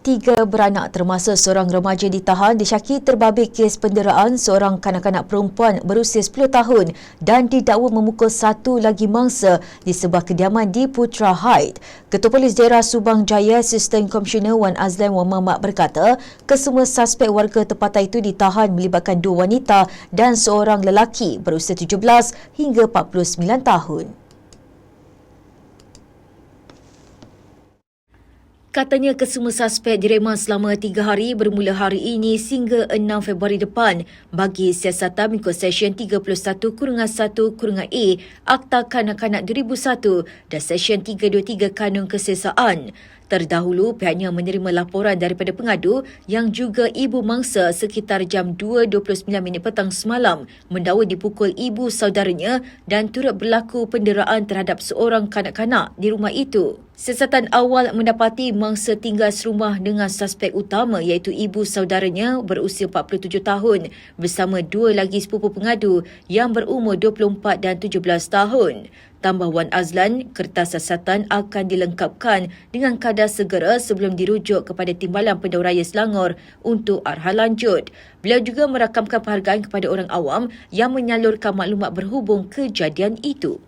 Tiga beranak termasuk seorang remaja ditahan disyaki terbabit kes penderaan seorang kanak-kanak perempuan berusia 10 tahun dan didakwa memukul satu lagi mangsa di sebuah kediaman di Putra Heights. Ketua Polis Daerah Subang Jaya Assistant Commissioner Wan Azlan Wan Mamat berkata, kesemua suspek warga tempatan itu ditahan melibatkan dua wanita dan seorang lelaki berusia 17 hingga 49 tahun. Katanya kesemua suspek direman selama tiga hari bermula hari ini sehingga 6 Februari depan bagi siasatan mengikut Seksyen 31 kurungan 1 kurungan A Akta Kanak-Kanak 2001 dan Seksyen 323 Kanun Kesesaan. Terdahulu, pihaknya menerima laporan daripada pengadu yang juga ibu mangsa sekitar jam 2.29 minit petang semalam mendakwa dipukul ibu saudaranya dan turut berlaku penderaan terhadap seorang kanak-kanak di rumah itu. Siasatan awal mendapati mangsa tinggal serumah dengan suspek utama iaitu ibu saudaranya berusia 47 tahun bersama dua lagi sepupu pengadu yang berumur 24 dan 17 tahun. Tambah Wan Azlan, kertas siasatan akan dilengkapkan dengan kadar segera sebelum dirujuk kepada Timbalan Pendauraya Selangor untuk arah lanjut. Beliau juga merakamkan penghargaan kepada orang awam yang menyalurkan maklumat berhubung kejadian itu.